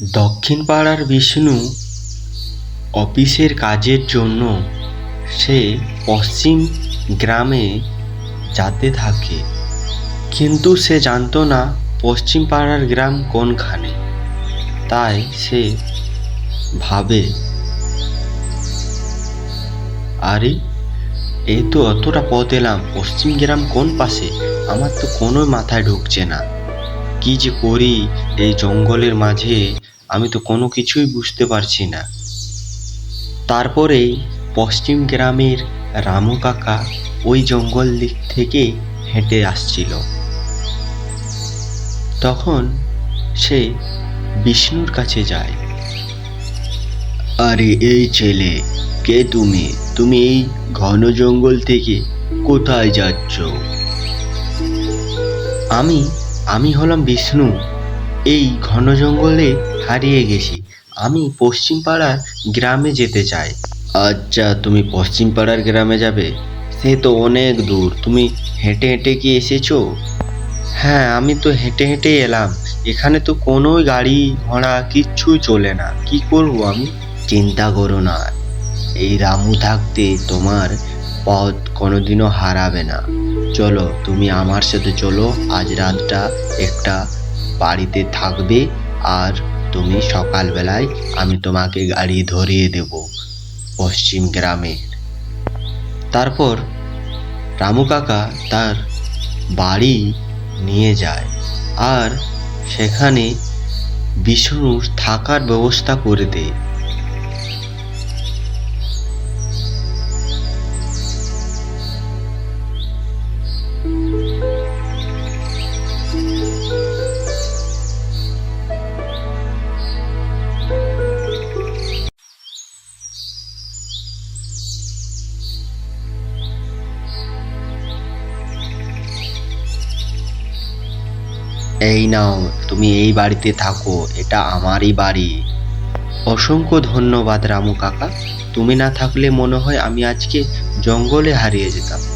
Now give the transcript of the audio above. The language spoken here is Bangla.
দক্ষিণ পাড়ার বিষ্ণু অফিসের কাজের জন্য সে পশ্চিম গ্রামে যাতে থাকে। কিন্তু সে জানতো না পশ্চিম পাড়ার গ্রাম কোনখানে। তাই সে ভাবে, আরে এই তো অতটা পথ এলাম। পশ্চিম গ্রাম কোন পাশে? আমার তো কোনো মাথায় ঢুকছে না। কি যে করি এই জঙ্গলের মাঝে, আমি তো কোনো কিছুই বুঝতে পারছি না। তারপরেই পশ্চিম গ্রামের রামু কাকা ওই জঙ্গল দিক থেকে হেঁটে আসছিল। তখন সে বিষ্ণুর কাছে যায়। আরে, এই ছেলে, কে তুমি? তুমি এই ঘন জঙ্গল থেকে কোথায় যাচ্ছ? আমি আমি হলাম বিষ্ণু। এই ঘন জঙ্গলে হারিয়ে গেছি। আমি পশ্চিম পাড়ার গ্রামে যেতে চাই। আচ্ছা তুমি পশ্চিম পাড়ার গ্রামে যাবে? সে তো অনেক দূর। তুমি হেঁটে হেঁটে কি এসেছ? হ্যাঁ আমি তো হেঁটে হেঁটে এলাম। এখানে তো কোনো গাড়ি ঘোড়া কিচ্ছুই চলে না। কি করব আমি? চিন্তা করো না। এই রামু থাকতে তোমার পথ কোনোদিনও হারাবে না। চলো, তুমি আমার সাথে চলো। আজ রাতটা একটা বাড়িতে থাকবে আর তুমি সকালবেলায় আমি তোমাকে গাড়ি ধরিয়ে দেব পশ্চিম গ্রামে। তারপর রামু কাকা তার বাড়ি নিয়ে যায় আর সেখানে বিষ্ণুর থাকার ব্যবস্থা করে দেয়। এই নাও, তুমি এই বাড়িতে থাকো, এটা আমারই বাড়ি। অসংখ্য ধন্যবাদ রামু কাকা। তুমি না থাকলে মনে হয় আমি আজকে জঙ্গলে হারিয়ে যেতাম।